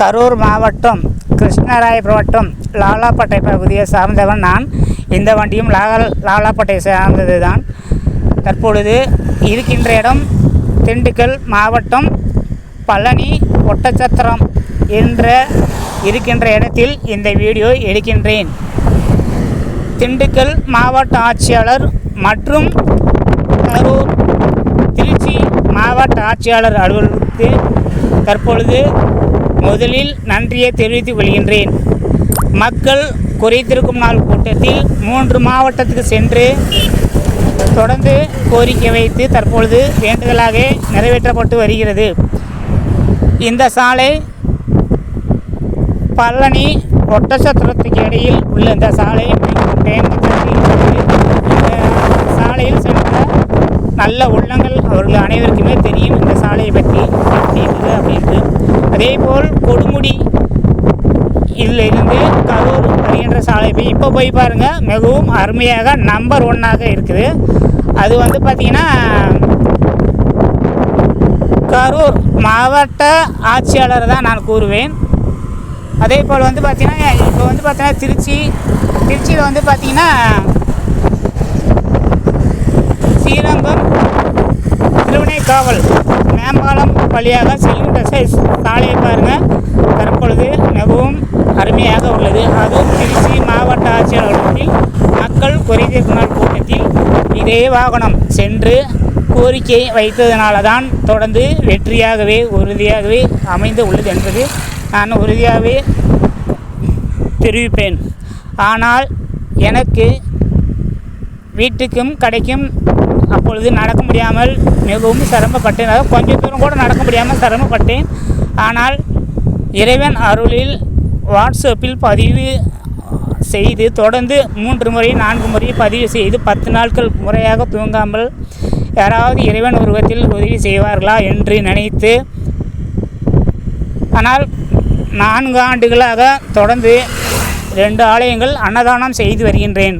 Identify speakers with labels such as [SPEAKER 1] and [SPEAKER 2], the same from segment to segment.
[SPEAKER 1] கரூர் மாவட்டம் கிருஷ்ணராயபுரம் மாவட்டம் லாலாப்பட்டை பகுதியை சார்ந்தவன் நான். இந்த வண்டியும் லாலா லாலாப்பட்டை சார்ந்தது தான் தற்பொழுது இருக்கின்ற இடம் திண்டுக்கல் மாவட்டம் பழனி ஒட்டச்சத்திரம் என்ற இருக்கின்ற இடத்தில் இந்த வீடியோ எடுக்கின்றேன். திண்டுக்கல் மாவட்ட ஆட்சியாளர் மற்றும் கரூர் திருச்சி மாவட்ட ஆட்சியாளர் அலுவலகத்தில் தற்பொழுது முதலில் நன்றியை தெரிவித்துக் கொள்கின்றேன் மக்கள் குறைத்திருக்கும் நாள் கூட்டத்தில் மூன்று மாவட்டத்துக்கு சென்று தொடர்ந்து கோரிக்கை வைத்து தற்பொழுது வேண்டுதலாக நிறைவேற்றப்பட்டு வருகிறது. இந்த சாலை பழனி ஒட்டச்சத்திரத்துக்கு இடையில் உள்ள இந்த சாலை இந்த சாலையில் சென்ற நல்ல உள்ளங்கள் அவர்கள் அனைவருக்குமே தெரியும். இந்த சாலையை பற்றி அதேபோல் கொடுமுடி இதிலிருந்து கரூர் வருகின்ற சாலை போய் இப்போ போய் பாருங்கள் மிகவும் அருமையாக நம்பர் ஒன்னாக இருக்குது. அது வந்து பார்த்திங்கன்னா கரூர் மாவட்ட ஆட்சியாளர் தான் நான் கூறுவேன். அதே போல் வந்து பார்த்திங்கன்னா இப்போ வந்து பார்த்திங்கன்னா திருச்சி திருச்சியில் வந்து பார்த்திங்கன்னா ஸ்ரீரங்கம் திருவினைக்காவல் மேம்பாலம் வழியாக செல்கின்ற சை- சாலையை பாருங்கள் தற்பொழுது மிகவும் அருமையாக உள்ளது. அதுவும் திருச்சி மாவட்ட ஆட்சியாளர்கள் மக்கள் குறைதீர் நாள் கூட்டத்தில் இதே வாகனம் சென்று கோரிக்கை வைத்ததனால தான் தொடர்ந்து வெற்றியாகவே உறுதியாகவே அமைந்து உள்ளது என்பது நான் உறுதியாகவே தெரிவிப்பேன். ஆனால் எனக்கு வீட்டுக்கும் கடைக்கும் அப்பொழுது நடக்க முடியாமல் மிகவும் சிரமப்பட்டேன். அதாவது கொஞ்சம் தூரம் கூட நடக்க முடியாமல் சிரமப்பட்டேன். ஆனால் இறைவன் அருளில் வாட்ஸ்அப்பில் பதிவு செய்து தொடர்ந்து மூன்று முறை நான்கு முறை பதிவு செய்து பத்து நாட்கள் முறையாக தூங்காமல் யாராவது இறைவன் உருவத்தில் உதவி செய்வார்களா என்று நினைத்து ஆனால் நான்கு ஆண்டுகளாக தொடர்ந்து ரெண்டு ஆலயங்கள் அன்னதானம் செய்து வருகின்றேன்.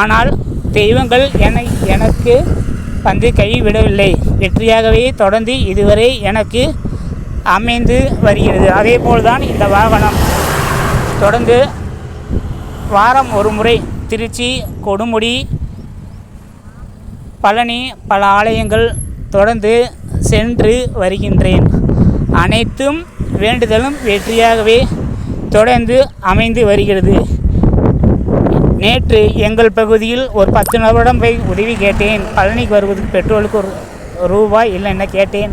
[SPEAKER 1] ஆனால் தெய்வங்கள் என்னை எனக்கு வந்து கைவிடவில்லை. வெற்றியாகவே தொடர்ந்து இதுவரை எனக்கு அமைந்து வருகிறது. அதே போல்தான் இந்த வாகனம். தொடர்ந்து வாரம் ஒரு முறை திருச்சி கொடுமுடி பழனி பல ஆலயங்கள் தொடர்ந்து சென்று வருகின்றேன். அனைத்தும் வேண்டுதலும் வெற்றியாகவே தொடர்ந்து அமைந்து வருகிறது. நேற்று எங்கள் பகுதியில் ஒரு பத்து நபரிடம் போய் உதவி கேட்டேன். பழனிக்கு வருவதுக்கு பெட்ரோலுக்கு ஒரு ரூபாய் இல்லைன்னு கேட்டேன்.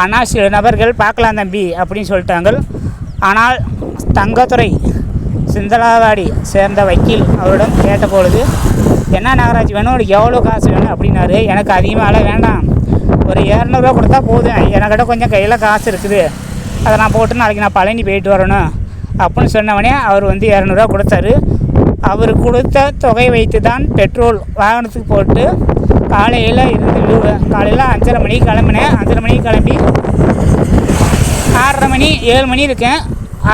[SPEAKER 1] ஆனால் சில நபர்கள் பார்க்கலாம் தம்பி அப்படின்னு சொல்லிட்டாங்க ஆனால் தங்கத்துறை சிந்தலாவாடி சேர்ந்த வக்கீல் அவரிடம் கேட்டபொழுது என்ன நாகராஜ் வேணும் உனக்கு எவ்வளோ காசு வேணும்? அப்படின்னாரு. எனக்கு அதிகமாகலாம் வேண்டாம். ஒரு இரநூறுவா கொடுத்தா போதும். என்கிட்ட கொஞ்சம் கையில் காசு இருக்குது. அதை நான் போட்டு நாளைக்கு நான் பழனி போயிட்டு வரணும். அப்படின்னு சொன்னவனே அவர் வந்து இரநூறுவா கொடுத்தாரு. அவர் கொடுத்த தொகை வைத்து தான் பெட்ரோல் வாகனத்துக்கு போட்டு காலையில் இருந்து காலையில் அஞ்சரை மணிக்கு கிளம்புனேன். அஞ்சரை மணிக்கு கிளம்பி ஆறரை மணி ஏழு மணி இருக்கேன்.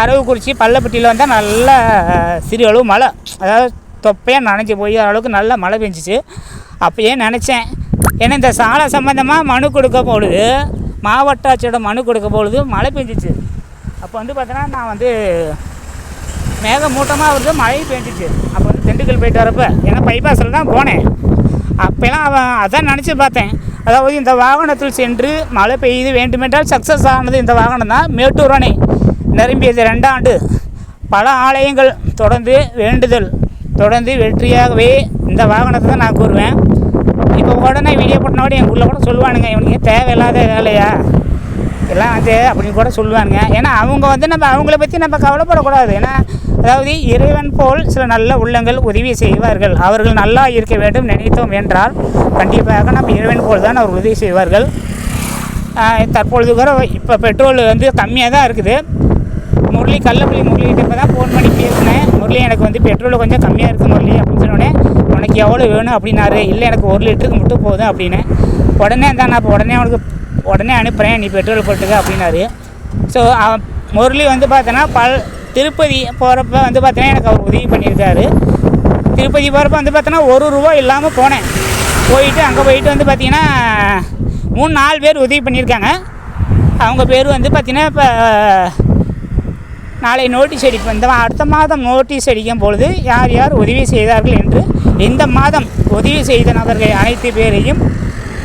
[SPEAKER 1] அரவக்குறிச்சி பள்ளப்பட்டியில் வந்தால் நல்ல சிறு அளவு மழை. அதாவது தொப்பையாக நனைஞ்சு போய் அளவுக்கு நல்ல மழை பெஞ்சிச்சு. அப்பயே நினச்சேன். ஏன்னா இந்த சாலை சம்மந்தமாக மனு கொடுக்க பொழுது மாவட்ட ஆட்சியோட மனு கொடுக்க பொழுது மழை பெஞ்சிச்சு. அப்போ வந்து பார்த்தோன்னா நான் வந்து மேகமூட்டமாக வருது மழை பெஞ்சிச்சு. அப்போ வந்து திண்டுக்கல் போயிட்டு வரப்போ ஏன்னா பைபாஸில் தான் போனேன். அப்போலாம் அவன் அதான் நினச்சி பார்த்தேன். அதாவது இந்த வாகனத்தில் சென்று மழை பெய்து வேண்டுமென்றால் சக்ஸஸ் ஆனது இந்த வாகனம் தான். மேட்டூர் அணை நிரம்பியது ரெண்டாண்டு. பல ஆலயங்கள் தொடர்ந்து வேண்டுதல் தொடர்ந்து வெற்றியாகவே இந்த வாகனத்தை தான் நான் கூறுவேன். இப்போ உடனே வீடியோ கூட எங்கள் ஊரில் கூட சொல்லுவானுங்க இவனுக்கு தேவையில்லாத வேலையா? எல்லாம் வந்து அப்படின்னு கூட சொல்லுவானுங்க. ஏன்னா அவங்க வந்து நம்ம அவங்கள பற்றி நம்ம கவலைப்படக்கூடாது. ஏன்னா அதாவது இறைவன் போல் சில நல்ல உள்ளங்கள் உதவி செய்வார்கள். அவர்கள் நல்லா இருக்க வேண்டும் நினைத்தோம் என்றால் கண்டிப்பாக நம்ம இறைவன் போல் தான் அவர் உதவி செய்வார்கள். தற்பொழுது கூட இப்போ பெட்ரோல் வந்து கம்மியாக தான் இருக்குது. முரளி கள்ளப்பள்ளி முரளிகிட்ட இப்போ தான் ஃபோன் பண்ணி பேசினேன். முரளி எனக்கு வந்து பெட்ரோல் கொஞ்சம் கம்மியாக இருக்குது முரளி அப்படின்னு சொன்னோடனே உனக்கு எவ்வளோ வேணும்? அப்படின்னாரு. இல்லை எனக்கு ஒரு லிட்டருக்கு மட்டும் போதும் அப்படின்னு. உடனே தான் நான் இப்போ உடனே அவனுக்கு உடனே அனுப்புகிறேன் நீ பெட்ரோல் போட்டுக்க அப்படின்னாரு. ஸோ முரளி வந்து பார்த்தோன்னா பல் திருப்பதி போகிறப்ப வந்து பார்த்தீங்கன்னா எனக்கு அவர் உதவி பண்ணியிருக்காரு. திருப்பதி போகிறப்ப வந்து பார்த்தோன்னா ஒரு ரூபா இல்லாமல் போனேன். போயிட்டு அங்கே போயிட்டு வந்து பார்த்திங்கன்னா மூணு நாலு பேர் உதவி பண்ணியிருக்காங்க. அவங்க பேர் வந்து பார்த்தீங்கன்னா இப்போ நாளை நோட்டீஸ் அடிப்போம் இந்த மா- அடுத்த மாதம் நோட்டீஸ் அடிக்கும் பொழுது யார் யார் உதவி செய்தார்கள் என்று இந்த மாதம் உதவி செய்த நபர்கள் அனைத்து பேரையும்